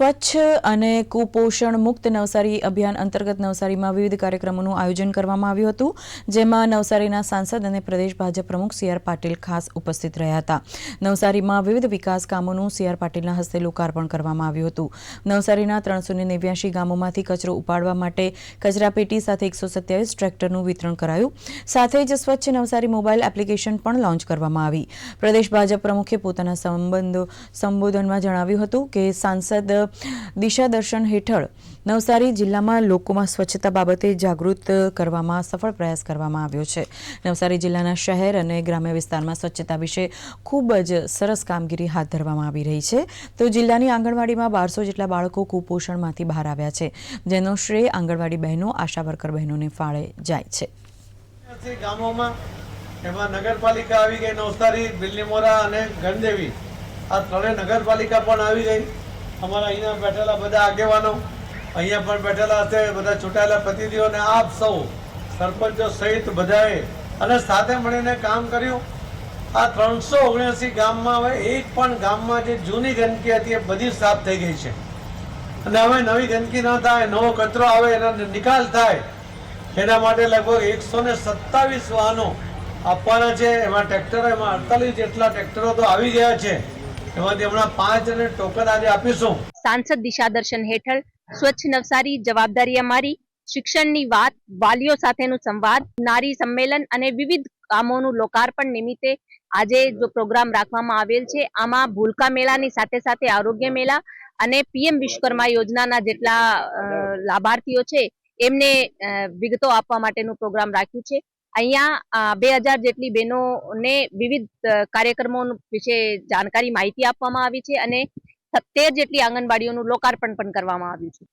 સ્વચ્છ અને કુપોષણ મુક્ત નવસારી અભિયાન અંતર્ગત નવસારીમાં વિવિધ કાર્યક્રમોનું આયોજન કરવામાં આવ્યું હતું, જેમાં નવસારીના સાંસદ અને પ્રદેશ ભાજપ પ્રમુખ સી આર પાટીલ ખાસ ઉપસ્થિત રહ્યા હતા. નવસારીમાં વિવિધ વિકાસ કામોનું સી આર પાટીલના હસ્તે લોકાર્પણ કરવામાં આવ્યું હતું. નવસારીના ત્રણસો નેવ્યાસી ગામોમાંથી કચરો ઉપાડવા માટે કચરાપેટી સાથે એકસો સત્યાવીસ ટ્રેક્ટરનું વિતરણ કરાયું. સાથે જ સ્વચ્છ નવસારી મોબાઈલ એપ્લિકેશન પણ લોન્ચ કરવામાં આવી. પ્રદેશ ભાજપ પ્રમુખે પોતાના સંબંધો સંબોધનમાં જણાવ્યું હતું કે સાંસદ દિશા દર્શન હેઠળ નવસારી જિલ્લામાં લોકોમાં સ્વચ્છતા બાબતે જાગૃત કરવામાં સફળ પ્રયાસ કરવામાં આવ્યો છે. નવસારી જિલ્લાના શહેર અને ગ્રામ્ય વિસ્તારમાં સ્વચ્છતા વિશે ખૂબ જ સરસ કામગીરી હાથ ધરવામાં આવી રહી છે. તો જિલ્લાની આંગણવાડીમાં બારસો જેટલા બાળકો કુપોષણમાંથી બહાર આવ્યા છે, જેનો શ્રેય આંગણવાડી બહેનો, આશા વર્કર બહેનોને ફાળે જાય છે. છે ગામોમાં એમાં નગરપાલિકા આવી ગઈ, નવસારી, બિલ્લીમોરા અને ગણદેવી. આ ત્રણેય નગરપાલિકા પણ આવી ગઈ. અમારા અહીંયા બેઠેલા બધા આગેવાનો, અહીંયા પણ બેઠેલા હશે, બધા ચૂંટાયેલા પ્રતિનિધિઓને આપ સૌ સરપંચો સહિત બધાએ અને સાથે મળીને કામ કર્યું. આ ત્રણસો ઓગણસી ગામમાં હવે એક પણ ગામમાં જે જૂની ગંદકી હતી એ બધી સાફ થઈ ગઈ છે. અને હવે નવી ગંદકી ન થાય, નવો કચરો આવે, એનો નિકાલ થાય, એના માટે લગભગ એકસો ને સત્તાવીસ વાહનો આપવાના છે. એમાં ટ્રેક્ટરો, એમાં અડતાલીસ જેટલા ટ્રેક્ટરો તો આવી ગયા છે. એમાંથી હમણાં પાંચ હેઠળ સ્વચ્છ નવસારી જવાબદારી અમારી, શિક્ષણની વાત, વાલીઓ સાથેનું સંવાદ, નારી સંમેલન અને વિવિધ કામોનું લોકાર્પણ નિમિત્તે આજે જો પ્રોગ્રામ રાખવામાં આવેલ છે, આમાં ભૂલકા મેળાની સાથે સાથે આરોગ્ય મેળા અને પીએમ વિશ્વકર્મા યોજનાના જેટલા લાભાર્થીઓ છે, એમને વિગતો આપવા માટેનું પ્રોગ્રામ રાખ્યું છે. અહીંયા બે હજાર જેટલી બહેનોને વિવિધ કાર્યક્રમો વિશે જાણકારી, માહિતી આપવામાં આવી છે અને સત્તેર જેટલી આંગણવાડીઓનું લોકાર્પણ પણ કરવામાં આવ્યું છે.